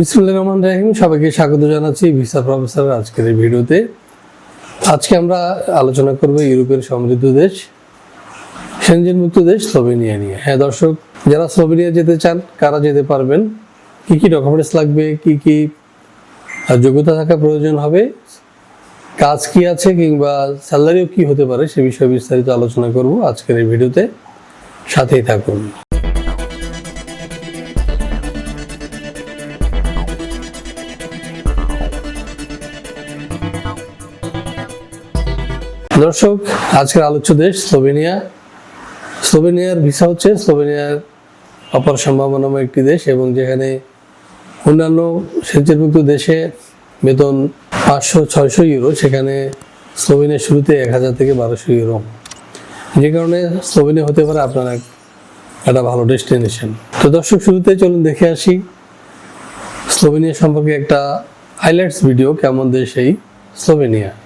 বিসমুল্লাহ রহমান রাহিম। সবাইকে স্বাগত জানাচ্ছি ভিসা প্রফেসরের আজকের ভিডিওতে। আজকে আমরা আলোচনা করব ইউরোপের সমৃদ্ধ দেশ সেনজেন মুক্ত দেশ স্লোভেনিয়া নিয়ে। হ্যাঁ দর্শক, যারা স্লোভেনিয়া যেতে চান, কারা যেতে পারবেন? কি কি ডকুমেন্টস লাগবে? কি কি যোগ্যতা থাকা প্রয়োজন হবে? কাজ কি আছে কিংবা স্যালারিও কি হতে পারে সে বিষয়ে বিস্তারিত আলোচনা করব আজকের এই ভিডিওতে। সাথেই থাকুন। দর্শক, আজকের আলোচ্য দেশ স্লোভেনিয়া। স্লোভেনিয়ার ভিসা হচ্ছে স্লোভেনিয়ার অপর সম্ভাবনাময় একটি দেশ এবং যেখানে অন্যান্য স্বেচ্ছামুক্ত দেশে বেতন পাঁচশো, ছয়শো ইউরো, সেখানে স্লোভেনিয়ার শুরুতে এক হাজার থেকে বারোশো ইউরো। যে কারণে স্লোভেনিয়া হতে পারে আপনার এক- একটা ভালো ডেস্টিনেশন। তো দর্শক, শুরুতে চলুন দেখে আসি স্লোভেনিয়া সম্পর্কে একটা হাইলাইটস ভিডিও, কেমন দেশ এই স্লোভেনিয়া।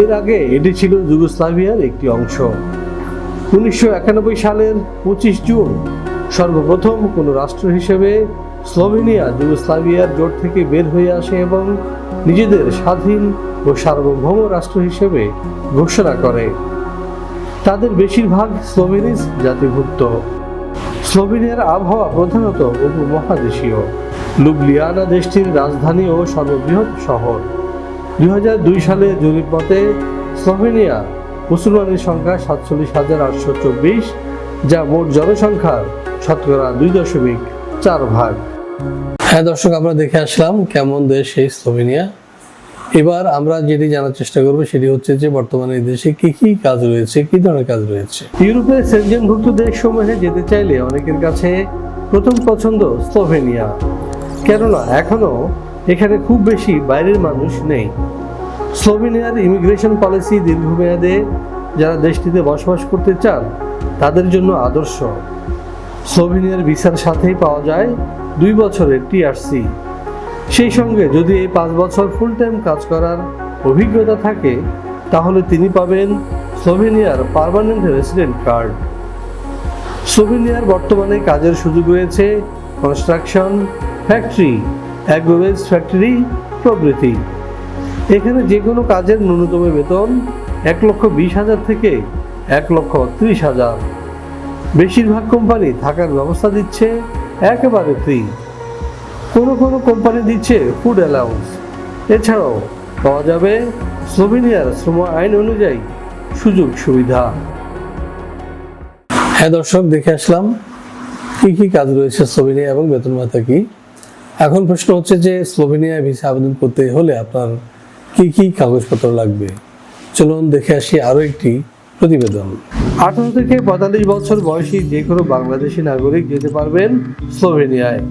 এর আগে এটি ছিল যুগোস্লাভিয়ার একটি অংশ। উনিশশো একানব্বই সালের পঁচিশ জুন সর্বপ্রথম কোনো রাষ্ট্র হিসেবে স্লোভেনিয়া, যুগোস্লাভিয়ার জোট থেকে বের হয়ে আসে এবং নিজেদের স্বাধীন ও সার্বভৌম রাষ্ট্র হিসেবে ঘোষণা করে। তাদের বেশিরভাগ স্লোভেনিস জাতিভুক্ত। স্লোভেনিয়ার আবহাওয়া প্রধানত উপমহাদেশীয়। লুবলিয়ানা দেশটির রাজধানী ও সর্ববৃহৎ শহর। দুই হাজার দুই সালে জরিপ মতে স্লোভেনিয়া মুসলমানের সংখ্যা সাতচল্লিশ হাজার আটশো চব্বিশ যা মোট জনসংখ্যার শতকরা দুই দশমিক চার ভাগ। হ্যাঁ দর্শক আমরা দেখে আসলাম কেমন দেশ এই স্লোভেনিয়া এবার আমরা যেটি জানার চেষ্টা করব সেটি হচ্ছে যে বর্তমানে এই দেশে কি কি কাজ রয়েছে কি ধরনের কাজ রয়েছে। ইউরোপের সেনজেনভুক্ত দেশসমূহে যেতে চাইলে অনেকের কাছে প্রথম পছন্দ স্লোভেনিয়া কেননা এখনও এখানে খুব বেশি বাইরের মানুষ নেই। স্লোভেনিয়ার ইমিগ্রেশন পলিসি দীর্ঘমেয়াদে যারা দেশটিতে বসবাস করতে চান, তাদের জন্য আদর্শ। স্লোভেনিয়ার ভিসার সাথেই পাওয়া যায় দুই বছরের টিআরসি সেই সঙ্গে যদি এই পাঁচ বছর ফুল টাইম কাজ করার অভিজ্ঞতা থাকে, তাহলে তিনি পাবেন স্লোভেনিয়ার পারমানেন্ট রেসিডেন্ট কার্ড। স্লোভেনিয়ার বর্তমানে কাজের সুযোগ রয়েছে কনস্ট্রাকশন, ফ্যাক্টরি অ্যাগ্রোভেজ ফ্যাক্টরি প্রভৃতি। এখানে যে কোনো কাজের ন্যূনতম বেতন এক লক্ষ বিশ হাজার থেকে এক লক্ষ ত্রিশ হাজার। বেশিরভাগ কোম্পানি থাকার ব্যবস্থা দিচ্ছে একেবারে ফ্রি কোনো কোনো কোম্পানি দিচ্ছে ফুড অ্যালাউন্স এছাড়াও পাওয়া যাবে স্লোভেনিয়ার শ্রম আইন অনুযায়ী সুযোগ সুবিধা। হ্যাঁ দর্শক, দেখে আসলাম কী কী কাজ রয়েছে স্লোভেনিয়া এবং বেতন ভাতা কি। এখন প্রশ্ন হচ্ছে যে স্লোভেনিয়া ভিসা আবেদন করতে হলে আপনার কি কি কাগজপত্র লাগবে? চলুন দেখে আসি আরও একটি প্রতিবেদন। আঠারো থেকে পঁয়তাল্লিশ বছর বয়সী যে কোনো বাংলাদেশি নাগরিক যেতে পারবেন স্লোভেনিয়ায়।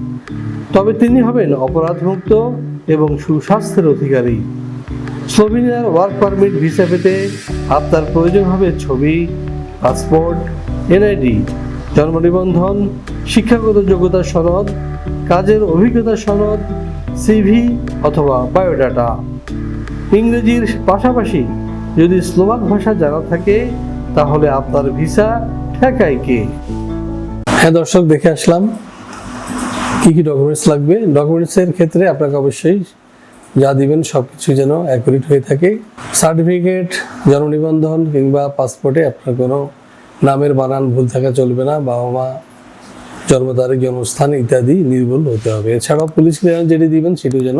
তবে তিনি হবেন অপরাধমুক্ত এবং সুস্বাস্থ্যের অধিকারী। স্লোভেনিয়ার ওয়ার্ক পারমিট ভিসা পেতে আপনার প্রয়োজন হবে ছবি, পাসপোর্ট, এনআইডি জন্ম নিবন্ধন শিক্ষাগত যোগ্যতা সনদ কাজের অভিজ্ঞতার সনদ সিভি অথবা বায়োডাটা। ইংরেজির পাশাপাশি যদি স্লোভাক ভাষা জানা থাকে, তাহলে আপনার ভিসা ঠেকায় কে? হ্যাঁ দর্শক, দেখে আসলাম। কি কি ডকুমেন্টস লাগবে? ডকুমেন্টসের ক্ষেত্রে আপনাকে অবশ্যই যা দিবেন সব কিছু যেন অ্যাকুরেট হয়ে থাকে। সার্টিফিকেট জন্ম নিবন্ধন কিংবা পাসপোর্টে আপনার কোনো নামের বানান ভুল থাকা চলবে না বাবা মা জন্ম তারিখ, জন্মস্থান ইত্যাদি নির্ভুল হতে হবে। এছাড়াও পুলিশ ক্লিয়ারেন্স যেটি দিবেন, সেটিও যেন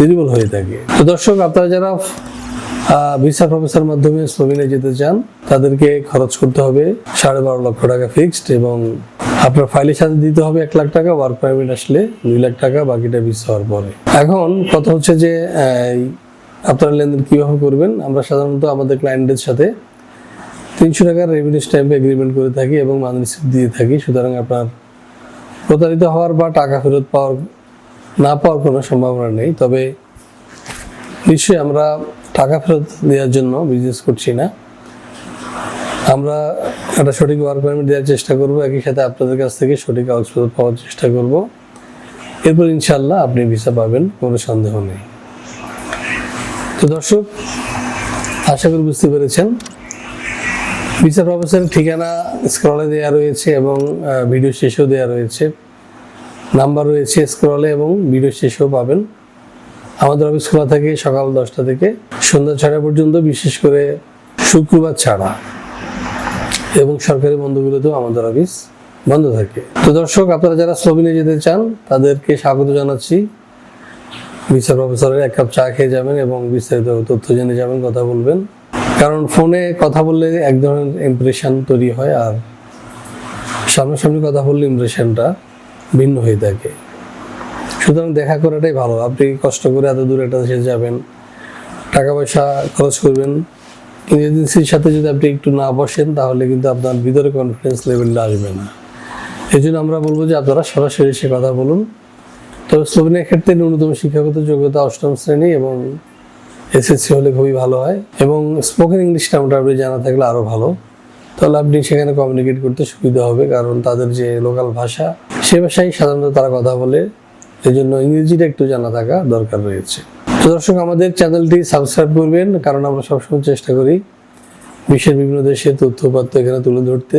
নির্ভুল হয়ে থাকে। তো দর্শক, আপনারা যারা ভিসা প্রফেসর মাধ্যমে স্লোভেনিয়া যেতে চান, তাদেরকে খরচ করতে হবে সাড়ে বারো লক্ষ টাকা ফিক্সড এবং আপনার ফাইলের সাথে দিতে হবে এক লাখ টাকা, ওয়ার্ক পারমিট আসলে দুই লাখ টাকা, বাকিটা ভিসা হওয়ার পরে। এখন কথা হচ্ছে যে আপনারা লেনদেন কীভাবে করবেন? আমরা সাধারণত আমাদের ক্লায়েন্টদের সাথে তিনশো টাকার রেভিনিউ স্ট্যাম্প এগ্রিমেন্ট করে থাকি এবং মানি রিসিপ্ট দিয়ে থাকি। সুতরাং আপনার প্রতারিত হওয়ার বা টাকা ফেরত পাওয়ার, না পাওয়ার কোনো সম্ভাবনা নেই। তবে নিশ্চয়ই আমরা টাকা ফেরত দেওয়ার জন্য বিজনেস করছি না। আমরা একটা সঠিক ওয়ার্ক পারমিট দেওয়ার চেষ্টা করব। একই সাথে আপনাদের কাছ থেকে সঠিক কাগজপত্র পাওয়ার চেষ্টা করব। এরপর ইনশাল্লাহ আপনি ভিসা পাবেন, কোনো সন্দেহ নেই। তো দর্শক, আশা করি বুঝতে পেরেছেন। ভিসা প্রফেসরের ঠিকানা স্ক্রলে দেওয়া রয়েছে এবং ভিডিও শেষেও দেওয়া রয়েছে। নাম্বার রয়েছে স্ক্রলে এবং ভিডিও শেষেও পাবেন। আমাদের অফিস খোলা থাকে সকাল দশটা থেকে সন্ধ্যা ছটা পর্যন্ত, বিশেষ করে শুক্রবার ছাড়া। এবং সরকারি বন্ধগুলোতেও আমাদের অফিস বন্ধ থাকে। তো দর্শক, আপনারা যারা স্লোভেনে যেতে চান, তাদেরকে স্বাগত জানাচ্ছি। বিচার প্রফেসরের এক কাপ চা খেয়ে যাবেন এবং বিস্তারিত তথ্য জেনে যাবেন, কথা বলবেন। কারণ ফোনে কথা বললে এক ধরনের ইমপ্রেশন তৈরি হয় আর সামনাসামনি কথা বললে ইমপ্রেশনটা ভিন্ন হয়ে থাকে। সুতরাং দেখা করাটাই ভালো। আপনি কষ্ট করে এত দূরে একটা দেশে যাবেন, টাকা পয়সা খরচ করবেন কিন্তু এজেন্সির সাথে যদি আপনি একটু না বসেন, তাহলে কিন্তু আপনার ভিতরে কনফিডেন্স লেভেলটা আসবে না। এই জন্য আমরা বলব যে আপনারা সরাসরি এসে কথা বলুন। তবে স্লোভেনিয়ার ক্ষেত্রে ন্যূনতম শিক্ষাগত যোগ্যতা অষ্টম শ্রেণি এবং এসএসসি হলে খুবই ভালো হয় এবং স্পোকেন ইংলিশটা মোটামুটি জানা থাকলে আরও ভালো। তাহলে আপনি সেখানে কমিউনিকেট করতে সুবিধা হবে, কারণ তাদের যে লোকাল ভাষা, সে ভাষায় সাধারণত তারা কথা বলে। এই জন্য ইংরেজিটা একটু জানা থাকা দরকার রয়েছে। তো দর্শক, আমাদের চ্যানেলটি সাবস্ক্রাইব করবেন, কারণ আমরা সবসময় চেষ্টা করি বিশ্বের বিভিন্ন দেশের তথ্যপাত্র এখানে তুলে ধরতে।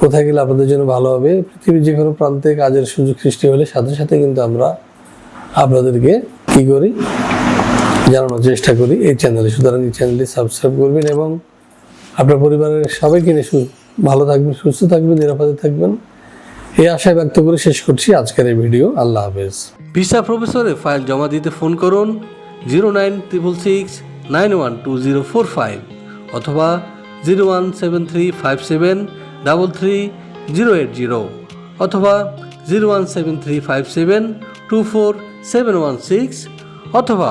কোথায় গেলে আপনাদের জন্য ভালো হবে, পৃথিবীর যে কোনো প্রান্তে কাজের সুযোগ সৃষ্টি হলে সাথে সাথে কিন্তু আমরা আপনাদেরকে কি করি? জানানোর চেষ্টা করি। এই চ্যানেলে সুতরাং এই চ্যানেলটি সাবস্ক্রাইব করবেন এবং আপনার পরিবারের সবাইকে নিয়ে ভালো থাকবেন, সুস্থ থাকবেন, নিরাপদে থাকবেন। এই আশায় ব্যক্ত করে শেষ করছি আজকের এই ভিডিও। আল্লাহ হাফেজ। ভিসা প্রফেসরে ফাইল জমা দিতে ফোন করুন zero nine triple six nine one two zero four five অথবা zero one seven three five seven double three zero eight zero অথবা zero one seven three five seven two four seven one six অথবা